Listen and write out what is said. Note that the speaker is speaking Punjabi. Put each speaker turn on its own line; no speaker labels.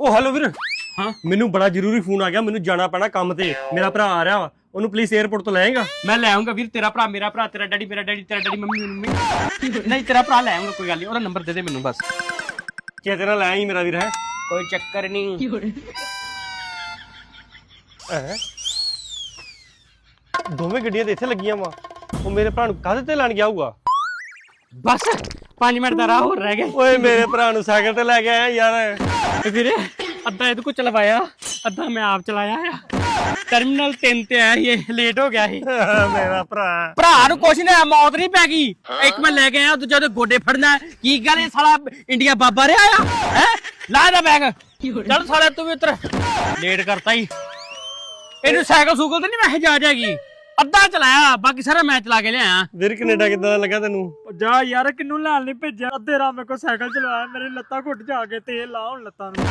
ਉਹ ਹੈਲੋ ਵੀਰ।
ਹਾਂ।
ਮੈਨੂੰ ਬੜਾ ਜ਼ਰੂਰੀ ਫੋਨ ਆ ਗਿਆ ਮੈਨੂੰ ਜਾਣਾ ਪੈਣਾ ਕੰਮ ਤੇ। ਮੇਰਾ ਭਰਾ ਆ ਰਿਹਾ ਵਾ। ਉਹਨੂੰ ਪਲੀਜ਼ 에어ਪੋਰਟ ਤੋਂ ਲੈ ਆਏਗਾ?
ਮੈਂ ਲੈ ਆਉਂਗਾ ਵੀਰ ਤੇਰਾ ਭਰਾ ਮੇਰਾ ਭਰਾ ਤੇਰਾ ਡੈਡੀ ਮੇਰਾ ਡੈਡੀ ਤੇਰਾ ਡੈਡੀ ਮੰਮੀ ਮੇਰੀ ਮੰਮੀ। ਨਹੀਂ ਤੇਰਾ ਭਰਾ ਲੈ ਆਉਂਗਾ ਕੋਈ ਗੱਲ ਨਹੀਂ। ਉਹਦਾ ਨੰਬਰ ਦੇ ਦੇ ਮੈਨੂੰ ਬਸ।
ਚੇਤੇ ਨਾਲ ਲੈ ਆਈ ਮੇਰਾ ਵੀਰ ਹੈ?
ਕੋਈ ਚੱਕਰ ਨਹੀਂ।
ਦੋਵੇਂ ਗੱਡੀਆਂ ਤੇ ਇੱਥੇ ਲੱਗੀਆਂ ਵਾ। ਉਹ ਮੇਰੇ ਭਰਾ ਨੂੰ ਕਾਹਦੇ ਤੇ ਲੈਣ ਗਿਆ ਹੋਊਗਾ?
ਬਸ। 5 ਮਿੰਟ ਦਾ ਰਾਹ ਹੋਰ ਰਹਿ ਗਿਆ।
ਓਏ ਮੇਰੇ ਭਰਾ ਨੂੰ ਸਾਈਕਲ ਤੇ ਲੈ ਕੇ ਆਇਆ ਯਾਰ।
ਤੇ ਵੀਰੇ ਅੱਧਾ ਇਹਦੇ ਕੋ ਚਲਵਾਇਆ ਅੱਧਾ ਮੈਂ ਆਪ ਚਲਾਇਆ ਆ। ਟਰਮੀਨਲ 3 ਤੇ ਆਇਆ ਇਹ ਲੇਟ ਹੋ ਗਿਆ ਸੀ।
ਮੇਰਾ ਭਰਾ।
ਭਰਾ ਨੂੰ ਕੁਛ ਨਹੀਂ ਮੌਤ ਨਹੀਂ ਪੈ ਗਈ। ਇੱਕ ਮੈਂ ਲੈ ਕੇ ਆਇਆ ਦੂਜਾ ਉਹਦੇ ਗੋਡੇ ਫੜਨਾ। ਕੀ ਗੱਲ ਇਹ ਸਾਲਾ ਇੰਡੀਆ ਬਾਬਾ ਰਿਹਾ ਆ? ਹੈ? ਲਾ ਦਾ ਬੈਗ ਚੱਲ ਸਾਲਾ ਤੂੰ ਵੀ ਉਤਰ। ਲੇਟ ਕਰਤਾ ਹੀ ਇਹਨੂੰ ਸਾਈਕਲ ਸੂਕਲ ਤੇ ਨਹੀਂ ਮੈਂ ਜਾ ਜਾਗੀ ਅੱਧਾ ਚਲਾਇਆ ਬਾਕੀ ਸਾਰਾ ਮੈਂ ਚਲਾ ਕੇ ਲਿਆਇਆ।
ਵੀਰ ਕੈਨੇਡਾ ਕਿੱਦਾਂ ਦਾ ਲੱਗਾ ਤੈਨੂੰ?
ਜਾ ਯਾਰ ਕਿੰਨੂੰ ਲੈਣ ਨਹੀਂ ਭੇਜਿਆ? ਅੱਧੇ ਰਾਹ ਮੇਰੇ ਕੋ ਸਾਈਕਲ ਚਲਾਇਆ ਮੇਰੇ ਲੱਤਾਂ ਘੁੱਟ ਜਾ ਕੇ ਤੇਲ ਲਾ ਹੁਣ ਲੱਤਾਂ ਨੂੰ।